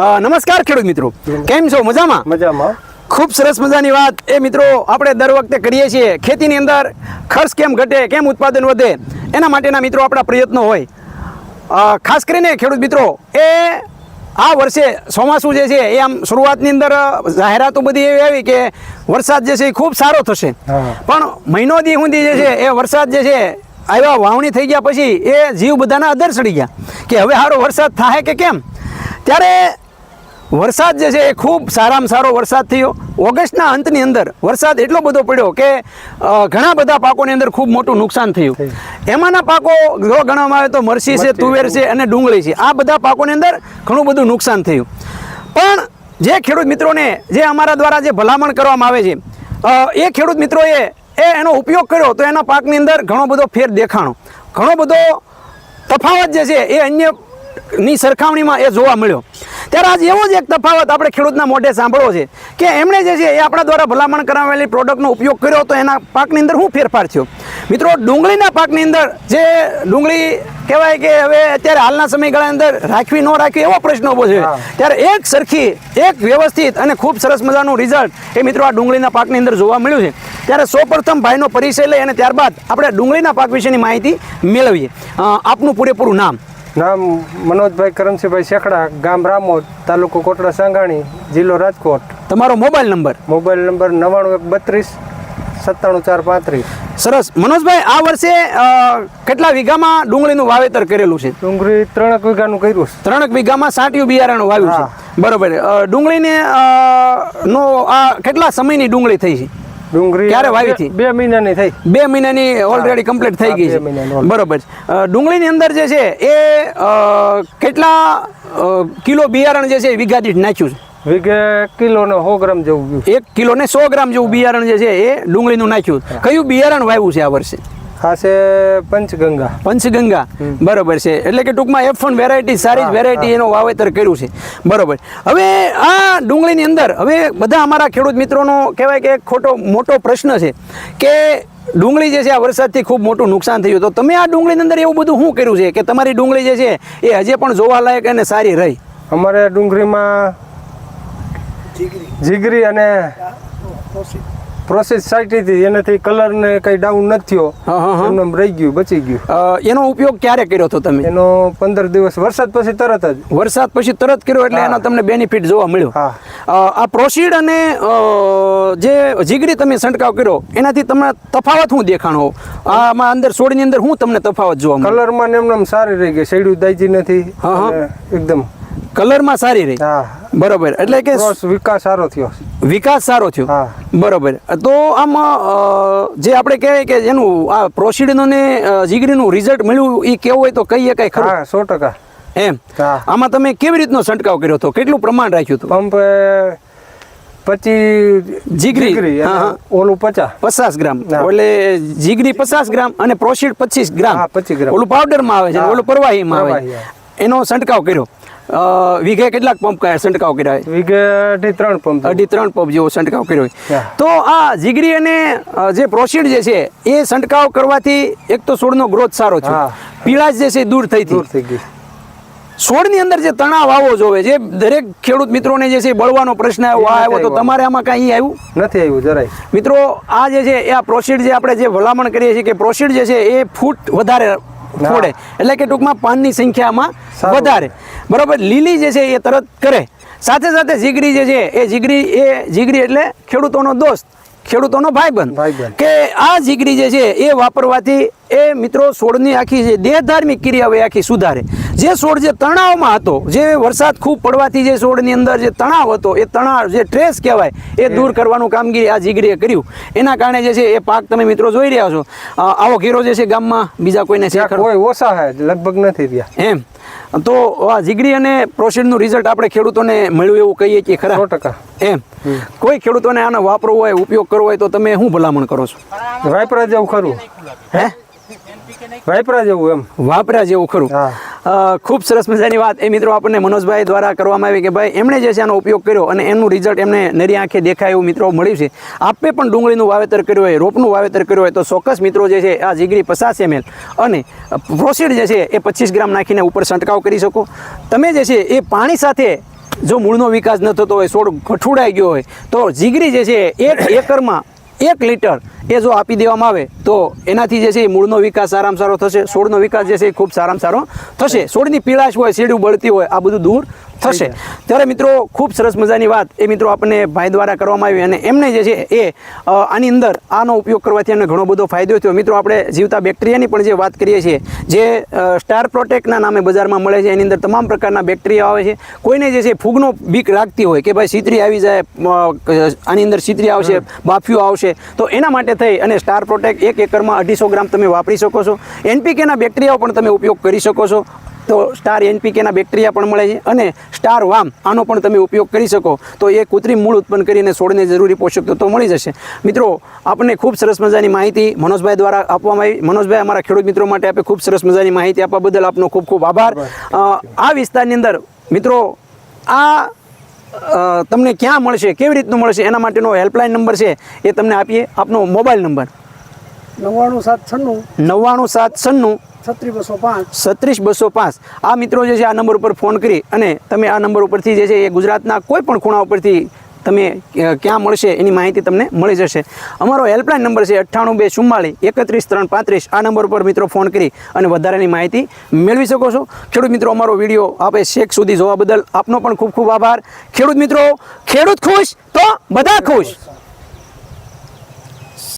નમસ્કાર ખેડૂત મિત્રો. કેમ છો? મજામાં? મજામાં. ખૂબ સરસ મજાની વાત. એ મિત્રો આપણે દર વખતે કરીએ છીએ. ખેતીની અંદર ખર્ચ કેમ ઘટે કેમ ઉત્પાદન વધે એના માટેના મિત્રો આપણા પ્રયત્નો હોય. ખાસ કરીને ખેડૂત મિત્રો એ આ વર્ષે ચોમાસું જે છે એ આમ શરૂઆતની અંદર જાહેરાતો બધી એવી આવી કે વરસાદ જે છે એ ખૂબ સારો થશે. પણ મહિનો દી સુધી જે છે એ વરસાદ જે છે આવ્યા વાવણી થઈ ગયા પછી એ જીવ બધાના અદર ચડી ગયા. કે હવે સારો વરસાદ થાય કે કેમ? ત્યારે વરસાદ જે છે એ ખૂબ સારામાં સારો વરસાદ થયો. ઓગસ્ટના અંતની અંદર વરસાદ એટલો બધો પડ્યો કે ઘણા બધા પાકોની અંદર ખૂબ મોટું નુકસાન થયું. એમાંના પાકો જો ગણવામાં આવે તો મરસી છે તુવેર છે અને ડુંગળી છે. આ બધા પાકોની અંદર ઘણું બધું નુકસાન થયું. પણ જે ખેડૂત મિત્રોને જે અમારા દ્વારા જે ભલામણ કરવામાં આવે છે એ ખેડૂત મિત્રોએ એ એનો ઉપયોગ કર્યો તો એના પાકની અંદર ઘણો બધો ફેર દેખાણો. ઘણો બધો તફાવત જે છે એ અન્યની સરખામણીમાં એ જોવા મળ્યો. ત્યારે આજ એવો જ એક તફાવત આપણે ખેડૂતના મોઢે સાંભળવો છે કે એમણે જે છે એ આપણા દ્વારા ભલામણ કરાવેલી પ્રોડક્ટનો ઉપયોગ કર્યો તો એના પાકની અંદર શું ફેરફાર થયો? મિત્રો ડુંગળીના પાકની અંદર જે ડુંગળી કહેવાય કે હવે અત્યારે હાલના સમયગાળા અંદર રાખવી ન રાખવી એવો પ્રશ્ન ઊભો છે ત્યારે એક સરખી એક વ્યવસ્થિત અને ખૂબ સરસ મજાનું રિઝલ્ટ એ મિત્રો આ ડુંગળીના પાકની અંદર જોવા મળ્યું છે. ત્યારે સૌપ્રથમ ભાઈનો પરિચય લઈ અને ત્યારબાદ આપણે ડુંગળીના પાક વિશેની માહિતી મેળવીએ. આપનું પૂરેપૂરું નામ. નામ મનોજભાઈ કરમસિંહભાઈ શેખડા ગામ રામોદ તાલુકો કોટડા સાંગાણી જિલ્લો રાજકોટ. તમારો મોબાઈલ નંબર? મોબાઈલ નંબર નવ્વાણું એક બત્રીસ સત્તાણું ચાર પાંત્રીસ. સરસ. મનોજભાઈ આ વર્ષે કેટલા વીઘામાં ડુંગળીનું વાવેતર કરેલું છે? ડુંગળી ત્રણેક વીઘાનું કર્યું છે. ત્રણેક વીઘામાં સાંટિયું બિયારણ વાવ્યું. છે. બરોબર. ડુંગળીને નો આ કેટલા સમયની ડુંગળી થઈ છે? ડુંગળી ક્યારે વાવી હતી? બે મહિનાની થઈ. બે મહિનાની ઓલરેડી કમ્પ્લીટ થઈ ગઈ છે. બરોબર ડુંગળીની અંદર જે છે એ કેટલા કિલો બિયારણ જે છે એ વીઘા દીઠ નાખ્યું છે? વીઘે કિલો ને સો ગ્રામ જેવું એક કિલો ને સો ગ્રામ જેવું બિયારણ જે છે એ ડુંગળીનું નાખ્યું કયું બિયારણ વાવ્યું છે આ વર્ષે? આ છે પંચગંગા. પંચગંગા. બરોબર છે. એટલે કે ટૂંકમાં એફ વન વેરાયટી સારી જ વેરાયટી એનું વાવેતર કર્યું છે. બરોબર. હવે આ ડુંગળીની અંદર હવે બધા અમારા ખેડૂત મિત્રોનો કહેવાય કે એક ખોટો મોટો પ્રશ્ન છે કે ડુંગળી જે છે આ વરસાદથી ખૂબ મોટું નુકસાન થયું. તો તમે આ ડુંગળીની અંદર એવું બધું શું કર્યું છે કે તમારી ડુંગળી જે છે એ હજે પણ જોવાલાયક અને સારી રહી? અમારે ડુંગળીમાં જીગરી અને પ્રોસેસ સાચી એનાથી કલર ને કઈ ડાઉન નથી થયો. હા, હા, હા. એમને એમ રહી ગયું બચી ગયું. એનો ઉપયોગ ક્યારે કર્યો હતો તમે? એનો પંદર દિવસ વરસાદ પછી તરત જ. વરસાદ પછી તરત કર્યો એટલે હા. એનો તમને બેનિફિટ જોવા મળ્યો. હા. આ પ્રોસીડ અને જે જીગડી તમે છંટકાવ કર્યો એનાથી તમને તફાવત શું દેખાણો? આમાં અંદર છોડની અંદર શું તમને તફાવત જોવા કલરમાં ને એમને એમ સારી રહી ગઈ શેડ્યું દાજી નથી. હા, હા. એકદમ. કલરમાં સારી રહી. હા. બરોબર. એટલે કે વિકાસ સારો થયો. વિકાસ સારો થયો. બરોબર. તો આમ જે આપણે કહેવાય કે જેનું આ પ્રોસીડનો ને જીગરીનું રિઝલ્ટ મળ્યું એ કેવું હોય તો કહીએ કઈ ખરું? સો ટકા. એમ. આમાં તમે કેવી રીતનો છંટકાવ કર્યો હતો? કેટલું પ્રમાણ રાખ્યું હતું? પંપ પછી જીગરી, હા, હા. ઓલું પચાસ. પચાસ ગ્રામ. એટલે જીગરી પચાસ ગ્રામ અને પ્રોસીડ પચીસ ગ્રામ. હા, 25 ગ્રામ. ઓલું પાવડરમાં આવે છે. ઓલું પરવાહીમાં આવે. એનો છંટકાવ કર્યો. વીઘે કેટલાક પંપ કયા છંટકાવ કર્યા? વીઘે અઢી ત્રણ પંપ અઢી ત્રણ પંપ જેવો છંટકાવ કર્યો હોય. તો આ જીગરી અને જે પ્રોસીડ જે છે એ છંટકાવ કરવાથી એક તો છોડનો ગ્રોથ સારો છે. પીળાશ જે છે દૂર થઈ દૂર થઈ ગઈ. છોડની અંદર જે તણાવ આવો જોવે જે દરેક ખેડૂત મિત્રોને જે છે બળવાનો પ્રશ્ન આવ્યો આ આવ્યો તો તમારે આમાં કાંઈ આવ્યું? નથી આવ્યું જરાય. મિત્રો આ જે છે એ આ પ્રોસીડ જે આપણે જે ભલામણ કરીએ છીએ કે પ્રોસીડ જે છે એ ફૂટ વધારે ફોડે. એટલે કે ટૂંકમાં પાનની સંખ્યામાં વધારે. બરોબર? લીલી જે છે એ તરત કરે. સાથે સાથે જીગરી જે છે એ જીગરી એ જીગરી એટલે ખેડૂતોનો દોસ્ત ખેડૂતોનો ભાઈબંધ. કે આ જીગરી જે છે એ વાપરવાથી એ મિત્રો છોડની આખી જે દેહધાર્મિક ક્રિયા હોય એ આખી સુધારે. જે છોડ જે તણાવમાં હતો જે વરસાદ ખૂબ પડવાથી જે છોડની અંદર જે તણાવ હતો એ તણાવ જે ટ્રેસ કહેવાય એ દૂર કરવાનું કામગીરી આ જીગરીએ કર્યું. એના કારણે જે છે એ પાક તમે મિત્રો જોઈ રહ્યા છો. આવો ઘેરો જે છે ગામમાં બીજા કોઈને ત્યાં? કોઈ ઓછા હે લગભગ નથી રહ્યા એમ. તો આ જીગરી અને પ્રોસીડનું રિઝલ્ટ આપણે ખેડૂતોને મળ્યું એવું કહીએ કે ખરા? ટકા. એમ. કોઈ ખેડૂતોને આનો વાપરવો હોય ઉપયોગ કરવો હોય તો તમે શું ભલામણ કરો છો? વાપરા જવું ખરું. હે? વાયપરા જેવું એમ. વાપરા જેવું ખરું. ખૂબ સરસ મજાની વાત. એ મિત્રો આપણને મનોજભાઈ દ્વારા કરવામાં આવી કે ભાઈ એમણે જે છે આનો ઉપયોગ કર્યો અને એનું રિઝલ્ટ એમને નરી આંખે દેખાય એવું મિત્રો મળ્યું છે. આપે પણ ડુંગળીનું વાવેતર કર્યું હોય રોપનું વાવેતર કર્યું હોય તો ચોક્કસ મિત્રો જે છે આ જીગરી પચાસ એમએલ અને પ્રોસીડ જે છે એ પચીસ ગ્રામ નાખીને ઉપર છંટકાવ કરી શકો. તમે જે છે એ પાણી સાથે જો મૂળનો વિકાસ ન થતો હોય છોડ ગઠુડાઈ ગયો હોય તો જીગરી જે છે એક એકરમાં એક લીટર એ જો આપી દેવામાં આવે, તો એનાથી જે છે એ મૂળનો વિકાસ સારામાં સારો થશે, છોડનો વિકાસ જે છે એ ખૂબ સારામાં સારો થશે. છોડની પીળાશ હોય, શેડું બળતી હોય, આ બધું દૂર થશે. ત્યારે મિત્રો ખૂબ સરસ મજાની વાત એ મિત્રો આપણને ભાઈ દ્વારા કરવામાં આવી અને એમને જે છે એ આની અંદર આનો ઉપયોગ કરવાથી એમને ઘણો બધો ફાયદો થયો. મિત્રો આપણે જીવતા બેક્ટેરિયાની પણ જે વાત કરીએ છીએ જે સ્ટાર પ્રોટેક્ટના નામે બજારમાં મળે છે એની અંદર તમામ પ્રકારના બેક્ટેરિયા આવે છે. કોઈને જે છે ફૂગનો બીક લાગતી હોય કે ભાઈ સીતરી આવી જાય આની અંદર સીતરી આવશે બાફ્યું આવશે તો એના માટે થઈ અને સ્ટાર પ્રોટેક્ટ એક એકરમાં અઢીસો ગ્રામ તમે વાપરી શકો છો. એનપીકેના બેક્ટેરિયાઓ પણ તમે ઉપયોગ કરી શકો છો. તો સ્ટાર એનપીકેના બેક્ટેરિયા પણ મળે છે અને સ્ટાર વામ આનો પણ તમે ઉપયોગ કરી શકો. તો એ કૃત્રિમ મૂળ ઉત્પન્ન કરીને છોડને જરૂરી પોષક તત્વો મળી જશે. મિત્રો આપણને ખૂબ સરસ મજાની માહિતી મનોજભાઈ દ્વારા આપવામાં આવી. મનોજભાઈ અમારા ખેડૂત મિત્રો માટે આપે ખૂબ સરસ મજાની માહિતી આપવા બદલ આપનો ખૂબ ખૂબ આભાર. આ વિસ્તારની અંદર મિત્રો આ તમને ક્યાં મળશે કેવી રીતનું મળશે એના માટેનો હેલ્પલાઇન નંબર છે એ તમને આપીએ. આપનો મોબાઈલ નંબર. નવ્વાણું સાત છન્નું. નવ્વાણું સાત છન્નું. છત્રીસ બસો પાંચ. આ મિત્રો જે છે, આ નંબર ઉપર ફોન કરી અને તમે આ નંબર ઉપરથી જે છે, એ ગુજરાતના કોઈ પણ ખૂણા ઉપરથી તમે ક્યાં મળશે એની માહિતી તમને મળી જશે. અમારો હેલ્પલાઇન નંબર છે અઠ્ઠાણું બે ચુમ્માળી એકત્રીસ ત્રણ પાંત્રીસ. આ નંબર ઉપર મિત્રો ફોન કરી અને વધારાની માહિતી મેળવી શકો છો. ખેડૂત મિત્રો, અમારો વીડિયો આપે શેખ સુધી જોવા બદલ આપનો પણ ખૂબ ખૂબ આભાર. ખેડૂત મિત્રો, ખેડૂત ખુશ તો બધા ખુશ.